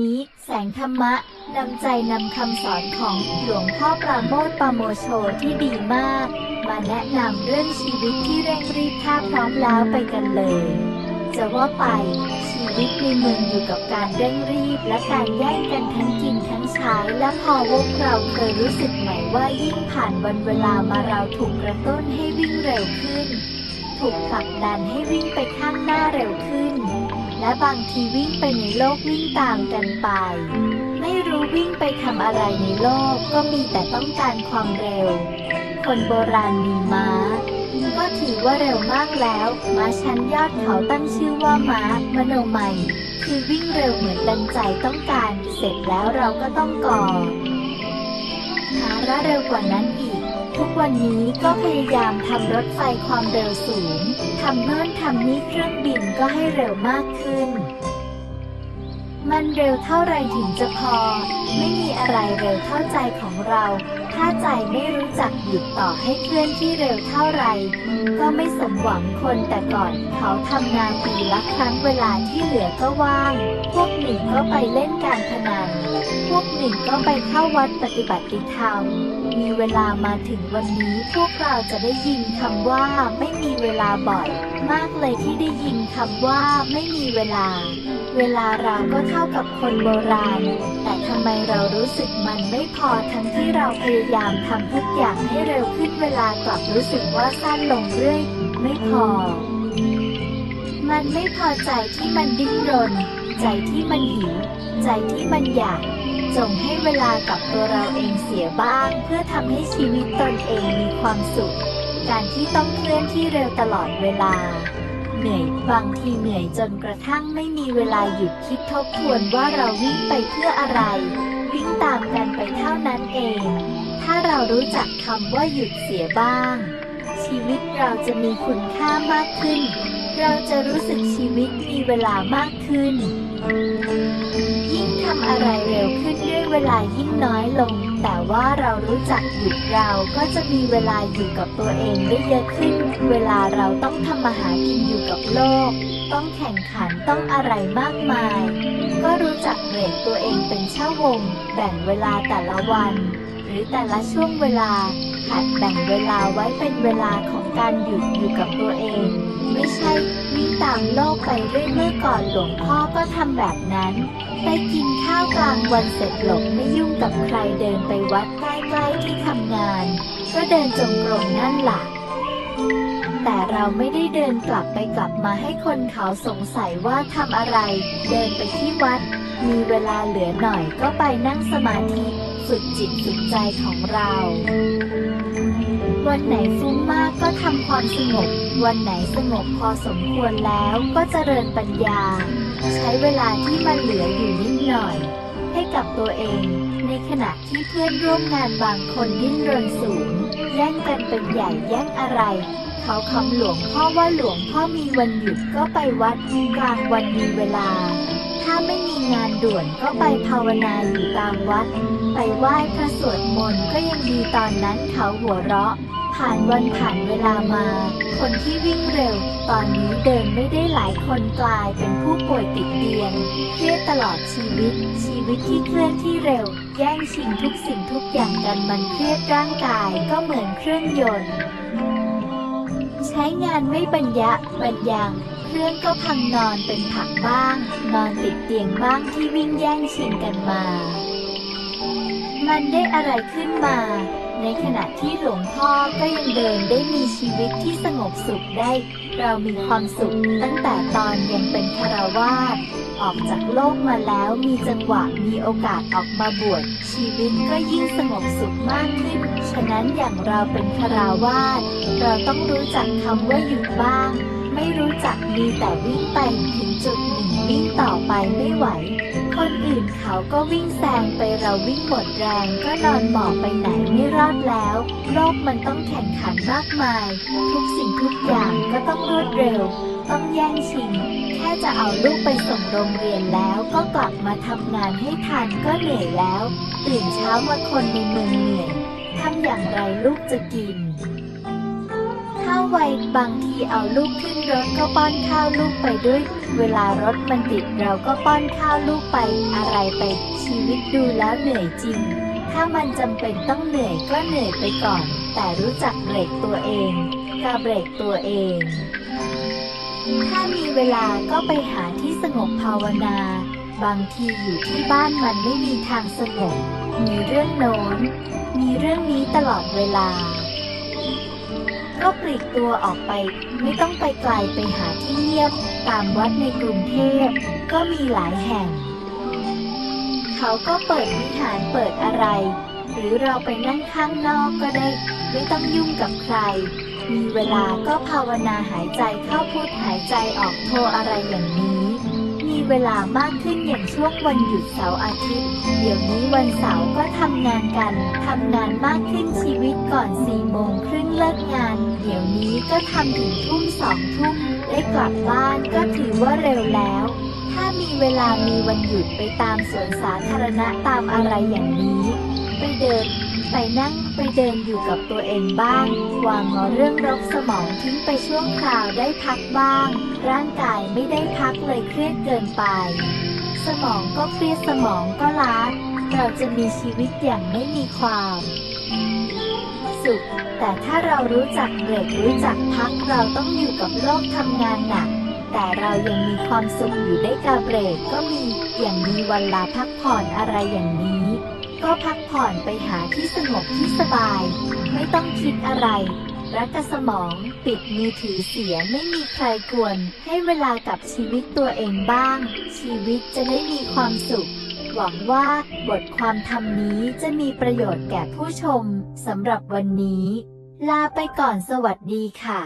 นี้แสงธรรมะนำใจนำคำสอนของหลวงพ่อปราโมทปาโมโชที่ดีมาก มาแนะนำเรื่องชีวิตที่เร่งรีบถ้าพร้อมแล้วไปกันเลย จะว่าไป ชีวิตในเมืองอยู่กับการเร่งรีบและการแย่งกันทั้งกินทั้งใช้และพอวกเราเคยรู้สึกไหมว่ายิ่งผ่านวันเวลามาเราถูกกระตุ้นให้วิ่งเร็วขึ้น ถูกผลักดันให้วิ่งไปข้าง และบางทีวิ่งไปในโลกวิ่งตามกันไป ไม่รู้วิ่งไปทำอะไรในโลกก็มีแต่ต้องการความเร็ว คนโบราณมีม้า ก็ถือว่าเร็วมากแล้วม้าชั้นยอดเขาตั้งชื่อว่าม้ามโนมัยคือวิ่งเร็วเหมือนดังใจต้องการ เสร็จแล้วเราก็ต้องก่อหาระเร็วกว่านั้นอีก ทุกวันนี้ก็พยายามทำรถไฟความเร็วสูง ทำโน่นทำนี่เครื่องบินก็ให้เร็วมากขึ้น มันเร็วเท่าไรถึงจะพอ ไม่มีอะไรเร็วเท่าใจของเรา ถ้าใจไม่รู้จักหยุดต่อให้เคลื่อนที่เร็วเท่าไร ก็ไม่สมหวังคนแต่ก่อนเขาทำงานปีละครั้งเวลาที่เหลือก็ว่าง พวกหนึ่งก็ไปเล่นการพนัน พวกหนึ่งก็ไปเข้าวัดปฏิบัติธรรม มีเวลามาถึงวันนี้พวกเราจะได้ยินคำว่าไม่มีเวลาบ่อย มากเลยที่ได้ยินคำว่าไม่มีเวลา เวลาเราก็เท่ากับคนโบราณ ทำไมเรารู้สึกมันไม่พอทั้งที่เราพยายามทำทุกอย่างให้เร็วขึ้นเวลากลับรู้สึกว่าสั้นลงเรื่อย ไม่พอ มันไม่พอใจที่มันดิ้นรน ใจที่มันหิว ใจที่มันอยาก จงให้เวลากับตัวเราเองเสียบ้าง เพื่อทำให้ชีวิตตนเองมีความสุข การที่ต้องเคลื่อนที่เร็วตลอดเวลา เหนื่อย บางทีเหนื่อยจนกระทั่งไม่มีเวลาหยุดคิดทบทวนว่าเราวิ่งไปเพื่ออะไร วิ่งตามกันไปเท่านั้นเอง ถ้าเรารู้จักคำว่าหยุดเสียบ้าง ชีวิตเราจะมีคุณค่ามากขึ้น เราจะรู้สึกชีวิตมีเวลามากขึ้น ยิ่งทำอะไรเร็วขึ้นด้วยเวลายิ่งน้อยลง แต่ว่าเรารู้จักหยุดเราก็จะมีเวลาอยู่กับตัวเองได้เยอะขึ้น เวลาเราต้องทำมาหากินอยู่กับโลก ต้องแข่งขันต้องอะไรมากมาย ก็รู้จักเบรกตัวเองเป็นเช่าวง แบ่งเวลาแต่ละวัน หรือแต่ละช่วงเวลา หัดแบ่งเวลาไว้เป็นเวลาของการหยุดอยู่กับตัวเอง ไม่ใช่วิ่งตามโลกไปเรื่อยเมื่อก่อนหลวงพ่อก็ทำแบบนั้น ไปกินข้าวกลางวันเสร็จหลบไม่ยุ่งกับใครเดินไปวัดใกล้ๆที่ทำงาน ก็เดินจงกรมนั่นหละ แต่เราไม่ได้เดินกลับไปกลับมาให้คนเขาสงสัยว่าทำอะไร เดินไปที่วัด มีเวลาเหลือหน่อยก็ไปนั่งสมาธิฝึกจิตฝึกใจของเรา วันไหนฟุ้งมากก็ทำความสงบ วันไหนสงบพอสมควรแล้วก็เจริญปัญญา ใช้เวลาที่มันเหลืออยู่นิดหน่อย ให้กับตัวเองในขณะที่เพื่อนร่วมงานบางคนดิ้นรนสูง แย่งกันเป็นใหญ่แย่งอะไร เขาคำหลวงพ่อว่าหลวงพ่อมีวันหยุดก็ไปวัดกลางวันมีเวลา ถ้าไม่มีงานด่วนก็ไปภาวนาอยู่ตามวัด ไปไหว้พระสวดมนต์ก็ยังดีตอนนั้นเขาหัวเราะ ผ่านวันผ่านเวลามา คนที่วิ่งเร็ว ตอนนี้เดินไม่ได้หลายคนกลายเป็นผู้ป่วยติดเตียงเครียดตลอดชีวิต ชีวิตที่เคลื่อนที่เร็ว แย่งชิงทุกสิ่งทุกอย่างกันมันเครียดร่างกายก็เหมือนเครื่องยนต์ ใช้งานไม่บรรยะบรรยังเครื่องก็พังนอนเป็นผักบ้าง นอนติดเตียงบ้างที่วิ่งแย่งชิงกันมา มันได้อะไรขึ้นมา ในขณะที่หลวงพ่อก็ยังเดินได้มีชีวิตที่สงบสุขได้ เรามีความสุขตั้งแต่ตอนยังเป็นคารวาสออกจากโลกมาแล้วมีจังหวะมีโอกาสออกมาบวชชีวิตก็ยิ่งสงบสุขมากขึ้น ฉะนั้นอย่างเราเป็นคารวาสเราต้องรู้จักคำว่าหยุดบ้าง ไม่รู้จักมีแต่วิ่งไปถึงจุดหนึ่งวิ่งต่อไปไม่ไหว คนอื่นเขาก็วิ่งแซงไปเราวิ่งหมดแรงก็นอนหมอบไปไหนไม่รอดแล้ว โลกมันต้องแข่งขันมากมาย ทุกสิ่งทุกอย่างก็ต้องรวดเร็ว ต้องแย่งชิง แค่จะเอาลูกไปส่งโรงเรียนแล้วก็กลับมาทำงานให้ทันก็เหนื่อยแล้ว ตื่นเช้ามาคนในเมืองเหนื่อยทำอย่างไรลูกจะกิน ข้าวไวบางทีเอาลูกขึ้นรถก็ป้อนข้าวลูกไปด้วย เวลารถมันติดเราก็ป้อนข้าวลูกไปอะไรไปชีวิตดูแล้วเหนื่อยจริง ถ้ามันจำเป็นต้องเหนื่อยก็เหนื่อยไปก่อน แต่รู้จักเบรกตัวเองกาเบรกตัวเอง ถ้ามีเวลาก็ไปหาที่สงบภาวนา บางทีอยู่ที่บ้านมันไม่มีทางสงบมีเรื่องโน้น มีเรื่องนี้ตลอดเวลา ก็ปลีกตัวออกไป ไม่ต้องไปไกลไปหาที่เงียบ ตามวัดในกรุงเทพก็มีหลายแห่ง เขาก็เปิดวิหารเปิดอะไร หรือเราไปนั่งข้างนอกก็ได้ ไม่ต้องยุ่งกับใคร มีเวลาก็ภาวนาหายใจเข้าพุทหายใจออกโทอะไรอย่างนี้ มีเวลามากขึ้นอย่างช่วงวันหยุดเสาร์อาทิตย์ เดี๋ยวนี้วันเสาร์ก็ทำงานกันทำงานมากขึ้นชีวิตก่อนสี่โมง กงาน เดี๋ยวนี้ก็ทำถึงทุ่มสองทุ่มได้กลับบ้านก็ถือว่าเร็วแล้ว ถ้ามีเวลามีวันหยุดไปตามสวนสาธารณะตามอะไรอย่างนี้ ไปเดิน ไปนั่งไปเดินอยู่กับตัวเองบ้าง วางเอาเรื่องรกสมองทิ้งไปช่วงคราวได้พักบ้าง ร่างกายไม่ได้พักเลยเครียดเกินไป สมองก็เครียดสมองก็ล้าเราจะมีชีวิตอย่างไม่มีความ สุข แต่ถ้าเรารู้จักเบรกรู้จักพักเราต้องอยู่กับโลกทำงานหนัก แต่เรายังมีความสุขอยู่ได้กาเบรกก็มี อย่างมีวันลาพักผ่อนอะไรอย่างนี้ ก็พักผ่อนไปหาที่สงบที่สบาย ไม่ต้องคิดอะไร รักสมองปิดมือถือเสียไม่มีใครกวน ให้เวลากับชีวิตตัวเองบ้าง ชีวิตจะได้มีความสุข หวังว่าบทความธรรมนี้จะมีประโยชน์แก่ผู้ชมสำหรับวันนี้ ลาไปก่อนสวัสดีค่ะ